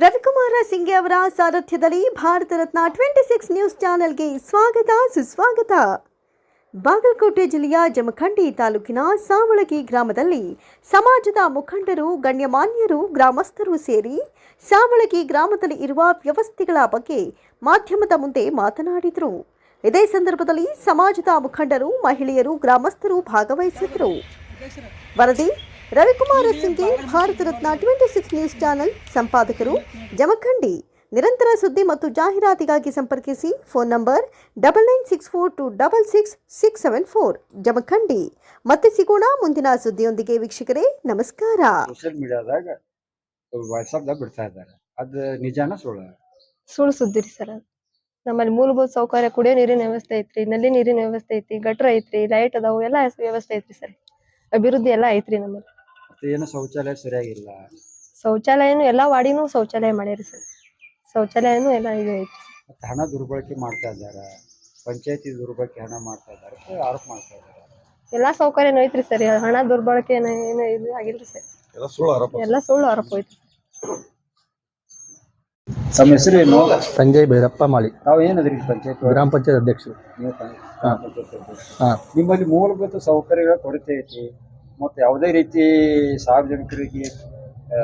ನಿರಂತರ ಸಿಂಗೆ ಅವರ ಸಾರಥ್ಯದಲ್ಲಿ Bharat Ratna twenty six news ಚಾನೆಲ್ಗೆ ಸ್ವಾಗತ, ಸುಸ್ವಾಗತ. ಬಾಗಲಕೋಟೆ ಜಿಲ್ಲೆಯ ಜಮಖಂಡಿ ತಾಲೂಕಿನ ಸಾವಳಗಿ ಗ್ರಾಮದಲ್ಲಿ ಸಮಾಜದ ಮುಖಂಡರು, ಗಣ್ಯಮಾನ್ಯರು, ಗ್ರಾಮಸ್ಥರು ಸೇರಿ ಸಾವಳಗಿ ಗ್ರಾಮದಲ್ಲಿ ಇರುವ ವ್ಯವಸ್ಥೆಗಳ ಬಗ್ಗೆ ಮಾಧ್ಯಮದ ಮುಂದೆ ಮಾತನಾಡಿದರು. ಇದೇ ಸಂದರ್ಭದಲ್ಲಿ ಸಮಾಜದ ಮುಖಂಡರು, ಮಹಿಳೆಯರು, ಗ್ರಾಮಸ್ಥರು ಭಾಗವಹಿಸಿದರು ವರದಿ Ravikumar Singe Bharat Ratna twenty six news channel ಸಂಪಾದಕರು Jamkhandi. ನಿರಂತರ ಸುದ್ದಿ ಮತ್ತು ಜಾಹೀರಾತಿಗಾಗಿ ಸಂಪರ್ಕಿಸಿ phone number double nine six four two double six six seven four. Jamkhandi. ಮತ್ತೆ ಸಿಗೋಣ ಮುಂದಿನ ಸುದ್ದಿಯೊಂದಿಗೆ ವೀಕ್ಷಕರೇ ನಮಸ್ಕಾರ. ಸೋಷಿಯಲ್ ಮೀಡಿಯಾದಾಗ ವಾಟ್ಸಪ್ದಾಗ ಬಿಡ್ತಾ ಇದ್ದಾರೆ. ಅದು ನಿಜಾನ ಸುಳ್ಳ? ಸುಳ್ಳು ಸುದ್ದಿ ರೀ ಸರ್ ನಮ್ಮಲ್ಲಿ ಮೂಲಭೂತ ಸೌಕರ್ಯ ಕುಡಿಯೋ ನೀರಿನ ವ್ಯವಸ್ಥೆ ಐತ್ರಿ ನಲ್ಲಿ ನೀರಿನ ವ್ಯವಸ್ಥೆ ಐತಿ ಗಟ್ರ ಐತ್ರಿ ಲೈಟ್ ಅದಾವು ಎಲ್ಲಾ ವ್ಯವಸ್ಥೆ ಐತ್ರಿ ಸರ್. ಅಭಿವೃದ್ಧಿ ಎಲ್ಲಾ ಐತ್ರಿ ನಮ್ಮಲ್ಲಿ. ಮತ್ತೆ ಏನು ಶೌಚಾಲಯ ಸರಿಯಾಗಿಲ್ಲ? ಶೌಚಾಲಯನು ಎಲ್ಲ ವಾಡಿನೂ ಶೌಚಾಲಯ ಮಾಡ್ಯಾರಿ ಸರ್. ಶೌಚಾಲಯನು ಎಲ್ಲ ಇದು ಐತಿ ಮತ್ತೆ ಹಣ ದುರ್ಬಳಕೆ ಮಾಡ್ತಾ ಇದ್ದಾರೆ. ಪಂಚಾಯತಿ ದುರ್ಬಳಕೆ ಹಣ ಮಾಡ್ತಾ ಇದ್ದಾರೆ. ಅಂತ ಆರೋಪ ಮಾಡ್ತಾ ಇದ್ದಾರೆ. ಎಲ್ಲಾ ಸೌಕರ್ಯ ಐತ್ರಿ ಸರ್. ಹಣ ದುರ್ಬಳಕೆ ಏನು ಏನು ಇದು ಆಗಿಲ್ರಿ ಸರ್. ಎಲ್ಲ ಸುಳ್ಳು ಆರೋಪ ಎಲ್ಲ ಸುಳ್ಳು ಆರೋಪ ಐತ್ರಿ ತಮ್ಮ ಹೆಸರು ಏನು? ಸಂಜಯ್ ಭೈರಪ್ಪ ಮಾಳಿ. ತಾವು ಏನದ್ರಿ ಪಂಚಾಯತ್ ಗ್ರಾಮ ಪಂಚಾಯತ್ ಅಧ್ಯಕ್ಷರು. ನೀವು ಪಂ- ಗ್ರಾಮ ಪಂಚಾಯತ್ ಅಧ್ಯಕ್ಷರು. ಹಾ. ನಿಮ್ಮಲ್ಲಿ ಮೂಲಭೂತ ಸೌಕರ್ಯಗಳ ಕೊರತೆ ಐತಿ ಮತ್ತು ಯಾವುದೇ ರೀತಿ ಸಾರ್ವಜನಿಕರಿಗೆ ಆ,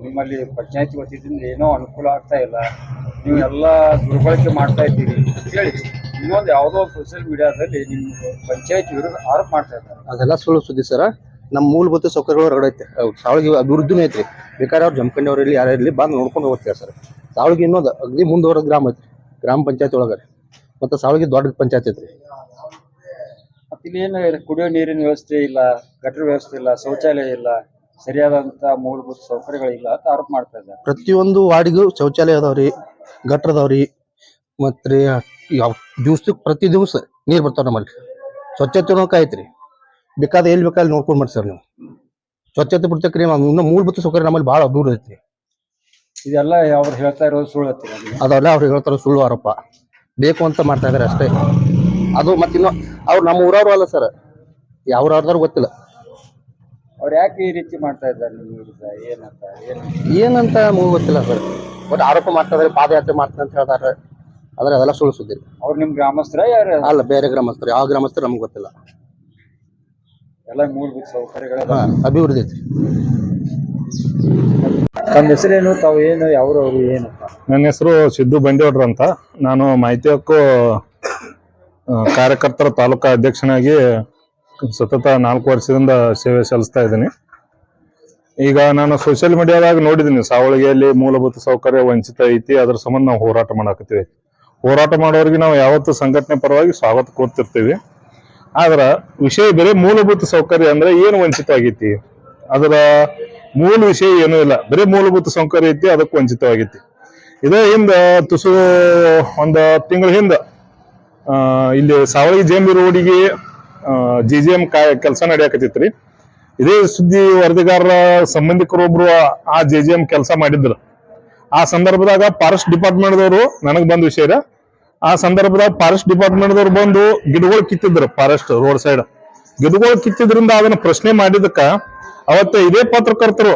ನಿಮ್ಮಲ್ಲಿ ಪಂಚಾಯತಿ ವತಿಯಿಂದ ಏನೋ ಅನುಕೂಲ ಆಗ್ತಾ ಇಲ್ಲ ನೀವು ಎಲ್ಲ ದುರ್ಬಳಕೆ ಮಾಡ್ತಾ ಇದ್ದೀರಿ. ಅಂತೇಳಿ ಇನ್ನೊಂದು ಯಾವುದೋ ಸೋಷಿಯಲ್ ಮೀಡಿಯಾದಲ್ಲಿ ನಿಮ್ಮ ಪಂಚಾಯತಿ ವಿರುದ್ಧ ಆರೋಪ ಮಾಡ್ತಾ ಇದ್ದಾರೆ. ಅದೆಲ್ಲ ಸುಳ್ಳು ಸುದ್ದಿ ಸರ. ನಮ್ಮ ಮೂಲಭೂತ ಸೌಕರ್ಯಗಳು ಹೊರಗಡೆ ಐತೆ. ಸಾವಳಿಗೆ ಅಭಿವೃದ್ಧಿನೂ ಐತ್ರಿ. ಬೇಕಾದ್ರೆ ಅವ್ರು ಜಮಖಂಡಿ ಅವ್ರು ಇಲ್ಲಿ ಯಾರು ಇರಲಿ ಬಂದು ನೋಡ್ಕೊಂಡು ಹೋಗ್ತಾರೆ ಸರ್. ಸಾವಳಿಗೆ ಇನ್ನೊಂದು ಅಗ್ದಿ ಮುಂದುವರೆದ ಗ್ರಾಮ ಐತ್ರಿ. ಗ್ರಾಮ ಪಂಚಾಯತ್ ಒಳಗಡೆ. ಮತ್ತು ಸಾವಳಿಗೆ ದೊಡ್ಡ ಪಂಚಾಯತ್ ಐತ್ರಿ. ಇಲ್ಲಿ ಏನು ಕುಡಿಯೋ ನೀರಿನ ವ್ಯವಸ್ಥೆ ಇಲ್ಲ ಗಟರ್ ವ್ಯವಸ್ಥೆ ಇಲ್ಲ ಶೌಚಾಲಯ ಇಲ್ಲ ಸರಿಯಾದಂತ ಮೂಲಭೂತ ಸೌಕರ್ಯಗಳಿಲ್ಲ ಅಂತ ಆರೋಪ ಮಾಡ್ತಾ ಇದ್ದಾರೆ. ಪ್ರತಿಯೊಂದು ವಾರ್ಡಿಗೂ ಶೌಚಾಲಯ ಅದಾವ್ರಿ ಗಟ್ರ ಅದಾವ್ರಿ ಮತ್ತು ಯಾವ ದಿವ್ಸಕ್ಕೆ ಪ್ರತಿ ದಿವಸ ನೀರು ಬರ್ತಾವ ನಮ್ಮಲ್ಲಿ. ಸ್ವಚ್ಛತೆನೂ ಐತ್ರಿ ಬೇಕಾದ ಎಲ್ಲಿ ಬೇಕಾದ್ರೆ ನೋಡ್ಕೊಂಡು ಮಾಡಿ ಸರ್ ನೀವು. ಸ್ವಚ್ಛತೆ ಬಿಡ್ತಕ್ರಿ ಇನ್ನೂ ಮೂಲಭೂತ ಸೌಕರ್ಯ ನಮ್ಮಲ್ಲಿ ಭಾಳ ಅಭಿವೃದ್ಧಿ ಐತ್ರಿ ಇದೆಲ್ಲ ಅವ್ರು ಹೇಳ್ತಾ ಇರೋದು ಸುಳ್ಳು ಅದಾವಲ್ಲ ಅದೆಲ್ಲ ಅವ್ರು ಹೇಳ್ತಾರ ಸುಳ್ಳು ಆರೋಪ. ಬೇಕು ಅಂತ ಮಾಡ್ತಾ ಇದಾರೆ ಅಷ್ಟೇ. ಅದು ಮತ್ತಿನ್ನು ಅವ್ರು ನಮ್ಮ ಊರವ್ರು ಅಲ್ಲ ಸರ್ ಯಾವ ಊರವ್ರದಾರು ಗೊತ್ತಿಲ್ಲ. ಅವ್ರು ಯಾಕೆ ಈ ರೀತಿ ಮಾಡ್ತಾ ಇದ್ದಾರೆ ನಿಮ್ಮ ವಿರುದ್ಧ ಏನಂತ ಏನು ಏನಂತ ಮೂಗು ಗೊತ್ತಿಲ್ಲ ಸರ್ ಬಟ್ ಆರೋಪ ಮಾಡ್ತಾ ಇದಾರೆ ಪಾದಯಾತ್ರೆ ಮಾಡ್ತಾರೆ ಅಂತ ಹೇಳ್ತಾರೆ ಆದ್ರೆ ಅದೆಲ್ಲ ಸುಳ್ಳು ಸುದ್ದಿ. ಅವ್ರು ನಿಮ್ ಗ್ರಾಮಸ್ಥರ ಯಾರು? ಅಲ್ಲ ಬೇರೆ ಗ್ರಾಮಸ್ಥರು. ಯಾವ ಗ್ರಾಮಸ್ಥರು ನಮ್ಗೆ ಗೊತ್ತಿಲ್ಲ. ಎಲ್ಲ ಮೂಲಭೂತ ಸೌಕರ್ಯಗಳ ಅಭಿವೃದ್ಧಿ ಐತಿ ತಮ್ಮ ಹೆಸರೇನು? ತಾವು ಏನು ಯಾವ್ರವ್ರು ಏನಪ್ಪ? ನನ್ನ ಹೆಸರು ಸಿದ್ದು ಬಂಡೇವ್ರ ಅಂತ. ನಾನು ಮಾಹಿತಿ ಹಕ್ಕು ಕಾರ್ಯಕರ್ತರ ತಾಲೂಕಾ ಅಧ್ಯಕ್ಷನಾಗಿ ಸತತ ನಾಲ್ಕು ವರ್ಷದಿಂದ ಸೇವೆ ಸಲ್ಲಿಸ್ತಾ ಇದ್ದೀನಿ. ಈಗ ನಾನು ಸೋಷಿಯಲ್ ಮೀಡಿಯಾದಾಗ ನೋಡಿದ್ದೀನಿ ಸಾವಳಿಗೆಯಲ್ಲಿ ಮೂಲಭೂತ ಸೌಕರ್ಯ, ವಂಚಿತ ಐತಿ, ಅದ್ರ ಸಂಬಂಧ ನಾವು ಹೋರಾಟ ಮಾಡಾಕತ್ತೀವಿ. ಹೋರಾಟ ಮಾಡೋರಿಗೆ ನಾವು ಯಾವತ್ತು ಸಂಘಟನೆ ಪರವಾಗಿ ಸ್ವಾಗತ ಕೋರ್ತಿರ್ತೀವಿ. ಆದ್ರೆ ವಿಷಯ ಬೇರೆ ಮೂಲಭೂತ ಸೌಕರ್ಯ ಅಂದ್ರೆ ಏನು ವಂಚಿತ ಆಗೈತಿ? ಅದರ ಮೂಲ ವಿಷಯ ಏನೂ ಇಲ್ಲ. ಬರೀ ಮೂಲಭೂತ ಸೌಕರ್ಯ ಐತಿ, ಅದಕ್ಕೆ ವಂಚಿತವಾಗೈತಿ. ಇದೇ ಹಿಂದ ತುಸು ಒಂದು ತಿಂಗಳ ಹಿಂದ ಇಲ್ಲಿ ಸಾವಳಿ ಜೇಂಬಿ ರೋಡಿಗೆ ಜಿ ಜಿ ಎಂ ಕೆಲಸ ನಡೆಯಕತ್ತಿತ್ರಿ. ಇದೇ ಸುದ್ದಿ ವರದಿಗಾರರ ಸಂಬಂಧಿಕರೊಬ್ರು ಆ ಜೆ ಜಿ ಎಂ ಕೆಲಸ ಮಾಡಿದ್ರು. ಆ ಸಂದರ್ಭದಾಗ ಫಾರೆಸ್ಟ್ ಡಿಪಾರ್ಟ್ಮೆಂಟ್ದವರು ನನಗೆ ಬಂದ ವಿಷಯ ಆ ಸಂದರ್ಭದಾಗ ಫಾರೆಸ್ಟ್ ಡಿಪಾರ್ಟ್ಮೆಂಟ್ದವ್ರು ಬಂದು ಗಿಡಗಳು ಕಿತ್ತಿದ್ರು ಫಾರೆಸ್ಟ್ ರೋಡ್ ಸೈಡ್ ಗಿಡಗಳು ಕಿತ್ತಿದ್ರಿಂದ ಅದನ್ನ ಪ್ರಶ್ನೆ ಮಾಡಿದಕ್ಕ ಅವತ್ತ ಇದೇ ಪತ್ರಕರ್ತರು,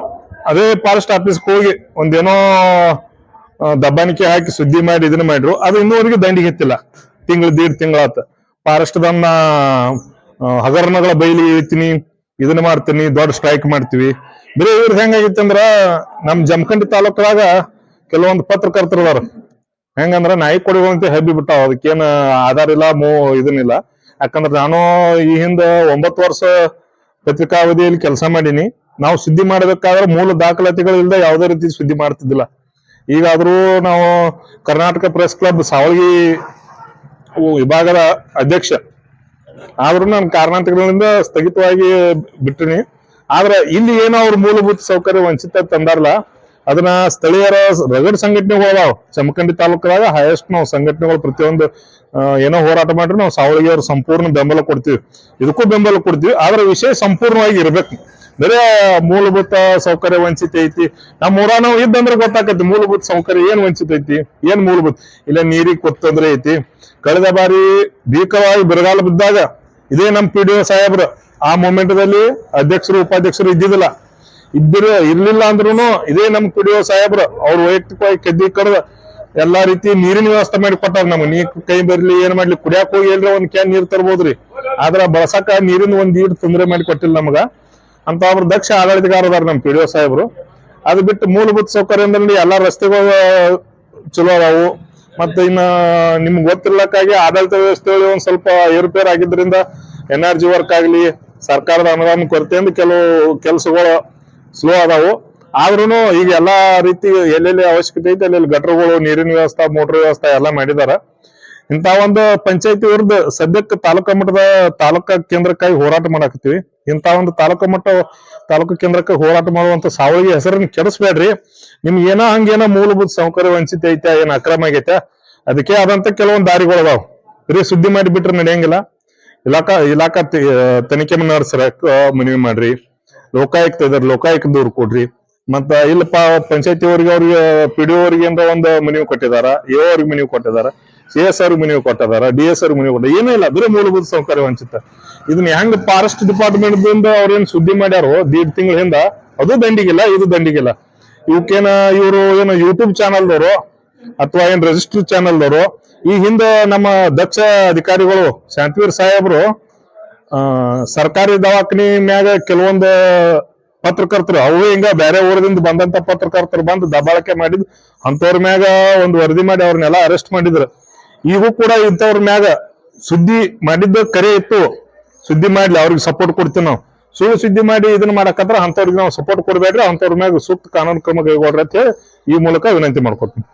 ಅದೇ ಫಾರೆಸ್ಟ್ ಆಫೀಸ್ಗೆ ಹೋಗಿ ಒಂದೇನೋ ದಬ್ಬಾಣಿಕೆ ಹಾಕಿ ಸುದ್ದಿ ಮಾಡಿ ಇದನ್ನ ಮಾಡಿದ್ರು. ಅದು ಇನ್ನೂವರೆಗೂ ದಂಡಿಗೆ ಎತ್ತಿಲ್ಲ. ತಿಂಗಳು, ದೀಡ್ ತಿಂಗಳಾತ ಫಾರೆಸ್ಟ್ ದನ್ನ ಹಗರಣಗಳ ಬೈಲಿ ಇಳಿತೀನಿ, ಇದನ್ನ ಮಾಡ್ತೀನಿ, ದೊಡ್ಡ ಸ್ಟ್ರೈಕ್ ಮಾಡ್ತೀವಿ. ಬರೀ ಇವ್ರ ಹೆಂಗಾಗಿತ್ತು ಅಂದ್ರ ನಮ್ ಜಮಖಂಡಿ ತಾಲೂಕದಾಗ ಕೆಲವೊಂದು ಪತ್ರಕರ್ತರು ಅದಾರ. ಹೆಂಗಂದ್ರ, ನಾಯಿ ಕೊಡಿಗಳಂತ ಹಬ್ಬಿ ಬಿಟ್ಟಾವ. ಅದಕ್ಕೇನ ಆಧಾರ ಇಲ್ಲ, ಮೋ ಇದನ್ನಿಲ್ಲ ಯಾಕಂದ್ರ ನಾನು ಈ ಹಿಂದ ಒಂಬತ್ತು ವರ್ಷ ಪತ್ರಿಕಾವಧಿಯಲ್ಲಿ ಕೆಲಸ ಮಾಡೀನಿ. ನಾವು ಸುದ್ದಿ ಮಾಡಬೇಕಾದ್ರೆ ಮೂಲ ದಾಖಲಾತಿಗಳು ಇಲ್ಲದೆ ಯಾವುದೇ ರೀತಿ ಸುದ್ದಿ ಮಾಡ್ತಿದ್ದಿಲ್ಲ. ಈಗಾದ್ರೂ ನಾವು ಕರ್ನಾಟಕ ಪ್ರೆಸ್ ಕ್ಲಬ್, ಸಾವಳಗಿ ವಿಭಾಗದ ಅಧ್ಯಕ್ಷ. ಆದ್ರೂ ನಾನು ಕಾರಣಾಂತರಗಳಿಂದ ಸ್ಥಗಿತವಾಗಿ ಬಿಟ್ಟಿನಿ. ಆದ್ರೆ ಇಲ್ಲಿ ಏನೋ ಅವ್ರ ಮೂಲಭೂತ ಸೌಕರ್ಯ ವಂಚಿತ ತಂದಾರಲ್ಲ, ಅದನ್ನ ಸ್ಥಳೀಯರ ರಗಡ್ ಸಂಘಟನೆಗಳು ಅದಾವ. ಚಮಕಂಡಿ ತಾಲೂಕದಾಗ ಹೈಯೆಸ್ಟ್ ನಾವು ಸಂಘಟನೆಗಳು ಪ್ರತಿಯೊಂದು ಏನೋ ಹೋರಾಟ ಮಾಡ್ರಿ ನಾವು ಸಾವಳಿಗೆ ಅವ್ರ ಸಂಪೂರ್ಣ ಬೆಂಬಲ ಕೊಡ್ತೀವಿ. ಇದಕ್ಕೂ ಬೆಂಬಲ ಕೊಡ್ತೀವಿ. ಆದ್ರೆ ವಿಷಯ ಸಂಪೂರ್ಣವಾಗಿ ಇರ್ಬೇಕು. ಬರೇ ಮೂಲಭೂತ ಸೌಕರ್ಯ ವಂಚಿತ ಐತಿ. ನಮ್ಮ ಊರ ಇದ್ದಂದ್ರೆ ಗೊತ್ತಾಕತಿ ಮೂಲಭೂತ ಸೌಕರ್ಯ ಏನ್ ವಂಚಿತ ಐತಿ, ಏನ್ ಮೂಲಭೂತ? ಇಲ್ಲ ನೀರಿಗೆ ಕೊತ್ತಂದ್ರೆ ಐತಿ. ಕಳೆದ ಬಾರಿ ಭೀಕರವಾಗಿ ಬರಗಾಲ ಬಿದ್ದಾಗ, ಇದೇ ನಮ್ಮ ಪಿ ಡಿ ಒ ಸಾಹೇಬ್ರು, ಆ ಮೂಮೆಂಟ್ದಲ್ಲಿ ಅಧ್ಯಕ್ಷರು, ಉಪಾಧ್ಯಕ್ಷರು ಇದ್ದಿದ್ದಿಲ್ಲ. ಇದ್ದಿರ ಇರ್ಲಿಲ್ಲ ಅಂದ್ರೂ ಇದೇ ನಮ್ ಒ ಸಾಹೇಬ್ರು, ಅವ್ರು ವೈಯಕ್ತಿಕವಾಗಿ ಕೆದ್ದಿ ಕಡ್ದ ಎಲ್ಲಾ ರೀತಿ ನೀರಿನ ವ್ಯವಸ್ಥೆ ಮಾಡಿ ಕೊಟ್ಟಾರ ನಮ್ಗೆ. ನೀರ್ ಕೈ ಬರ್ಲಿ, ಏನ್ ಮಾಡ್ಲಿ, ಕುಡಿಯಾಕ ಹೋಗಿ ಎಲ್ರ ಒಂದ್ ಕ್ಯಾನ್ ನೀರ್ ತರ್ಬೋದ್ರಿ. ಆದ್ರ ಬಳಸಕ ನೀರಿನ ಒಂದ್ ಈಡ್ ತೊಂದರೆ ಮಾಡಿ ಕೊಟ್ಟಿಲ್ಲ ನಮಗ. ಅಂತ ಅವರು ದಕ್ಷ ಆಡಳಿತಗಾರದಾರ ನಮ್ ಒ ಸಾಹೇಬ್ರು. ಅದು ಬಿಟ್ಟು ಮೂಲಭೂತ ಸೌಕರ್ಯದಲ್ಲಿ ಎಲ್ಲಾ ರಸ್ತೆಗಳು ಚಲೋ ಅದಾವು. ಮತ್ತೆ ಇನ್ನ ನಿಮ್ಗೆ ಗೊತ್ತಿರ್ಲಕ್ಕಾಗಿ ಆಡಳಿತ ವ್ಯವಸ್ಥೆಗಳು ಒಂದ್ ಸ್ವಲ್ಪ ಏರುಪೇರು ಆಗಿದ್ರಿಂದ ಎನರ್ಜಿ ವರ್ಕ್ ಆಗಲಿ, ಸರ್ಕಾರದ ಅನುದಾನ ಕೊರತೆಯಿಂದ ಕೆಲವು ಕೆಲಸಗಳು ಸ್ಲೋ ಅದಾವು. ಆದ್ರೂ ಈಗ ಎಲ್ಲಾ ರೀತಿ ಎಲ್ಲೆಲ್ಲಿ ಅವಶ್ಯಕತೆ ಐತೆ ಅಲ್ಲೆಲ್ಲಿ ಗಟರ್ಗಳು, ನೀರಿನ ವ್ಯವಸ್ಥೆ, ಮೋಟರ್ ವ್ಯವಸ್ಥೆ ಎಲ್ಲ ಮಾಡಿದಾರ. ಇಂತ ಒಂದು ಪಂಚಾಯತಿ ವಿರುದ್ಧ ಸದ್ಯಕ್ಕೆ ತಾಲೂಕಾ ಮಟ್ಟದ ತಾಲೂಕಾ ಕೇಂದ್ರಕ್ಕಾಗಿ ಹೋರಾಟ ಮಾಡಾಕತ್ತೀವಿ. ಇಂತ ಒಂದು ತಾಲೂಕು ಮಟ್ಟ, ತಾಲೂಕು ಕೇಂದ್ರಕ್ಕೆ ಹೋರಾಟ ಮಾಡುವಂತ ಸಾವಳಿಗೆ ಹೆಸರನ್ನ ಕೆಡಿಸ್ಬೇಡ್ರಿ. ನಿಮ್ಗೆ ಏನೋ ಹಂಗೇನೋ ಮೂಲಭೂತ ಸೌಕರ್ಯ ವಂಚಿತ ಐತೆ ಏನ್ ಅಕ್ರಮ ಆಗೈತೆ. ಅದಕ್ಕೆ ಆದಂತ ಕೆಲವೊಂದು ದಾರಿಗಳು ಅದಾವ. ಬರೀ ಸುದ್ದಿ ಮಾಡಿ ಬಿಟ್ರೆ ನಡೆಯಂಗಿಲ್ಲ. ಇಲಾಖಾ ಇಲಾಖಾ ತನಿಖೆ ನಡೆಸ್ರ ಮನವಿ ಮಾಡ್ರಿ. ಲೋಕಾಯುಕ್ತ ಇದ್ರ, ಲೋಕಾಯುಕ್ತ ದೂರು ಕೊಡ್ರಿ. ಮತ್ತ ಇಲ್ಲಪ್ಪ, ಪಂಚಾಯತಿ ಅವ್ರಿಗೆ ಅವ್ರಿಗೆ, ಪಿ ಡಿ ಅವ್ರಿಗೆ ಒಂದು ಮನವಿ ಕೊಟ್ಟಿದಾರ, ಎ ಅವ್ರಿಗೆ ಮನವಿ ಕೊಟ್ಟಿದಾರ. ಸಿ ಎಸ್ ಆರ್ ಮನವಿ ಕೊಟ್ಟದಾರ ಡಿ ಎಸ್ ಆರ್ ಕೊಟ್ಟ ಏನೂ ಇಲ್ಲ, ಬರೀ ಮೂಲಭೂತ ಸೌಕರ್ಯ ವಂಚಿತ. ಇದನ್ನ ಹೆಂಗ್ ಫಾರೆಸ್ಟ್ ಡಿಪಾರ್ಟ್ಮೆಂಟ್ ದಿಂದ ಅವ್ರೇನ್ ಸುದ್ದಿ ಮಾಡ್ಯಾರೋ ದೀಡ್ ತಿಂಗಳ ಹಿಂದ, ಅದು ದಂಡಿಗಿಲ್ಲ, ಇದು ದಂಡಿಗಿಲ್ಲ. ಇವಕ್ಕೇನ ಇವರು ಏನು ಯೂಟ್ಯೂಬ್ ಚಾನಲ್ದವರು ಅಥವಾ ಏನ್ ರಿಜಿಸ್ಟರ್ ಚಾನಲ್ದವರು ಈ ಹಿಂದೆ ನಮ್ಮ ದಕ್ಷ ಅಧಿಕಾರಿಗಳು ಶಾಂತವೀರ್ ಸಾಹೇಬ್ರು ಸರ್ಕಾರಿ ದವಾಖಾನಿ ಮ್ಯಾಗ ಕೆಲವೊಂದು ಪತ್ರಕರ್ತರು, ಅವು ಹಿಂಗ ಬೇರೆ ಊರದಿಂದ ಬಂದಂತ ಪತ್ರಕರ್ತರು ಬಂದು ದಬ್ಬಾಳಕೆ ಮಾಡಿದ್ ಅಂತವ್ರ ಮ್ಯಾಗ ಒಂದು ವರದಿ ಮಾಡಿ ಅವ್ರನ್ನೆಲ್ಲ ಅರೆಸ್ಟ್ ಮಾಡಿದ್ರು. ಈಗೂ ಕೂಡ ಇಂಥವ್ರ ಮ್ಯಾಗ ಸುದ್ದಿ ಮಾಡಿದ್ದ ಕರೆ ಇತ್ತು. ಸುದ್ದಿ ಮಾಡ್ಲಿ, ಅವ್ರಿಗೆ ಸಪೋರ್ಟ್ ಕೊಡ್ತೀವಿ ನಾವು. ಸುಳ್ಳು ಸುದ್ದಿ ಮಾಡಿ ಇದನ್ನ ಮಾಡಕತ್ರ ಅಂತವ್ರಿಗೆ ನಾವು ಸಪೋರ್ಟ್ ಕೊಡ್ಬೇಡ್ರಿ ಅಂತವ್ರ ಮ್ಯಾಗ ಸೂಕ್ತ ಕಾನೂನು ಕ್ರಮ ಕೈಗೊಳ್ರಿ ಅಂತ ಹೇಳಿ ಈ ಮೂಲಕ ವಿನಂತಿ ಮಾಡ್ಕೊತೀನಿ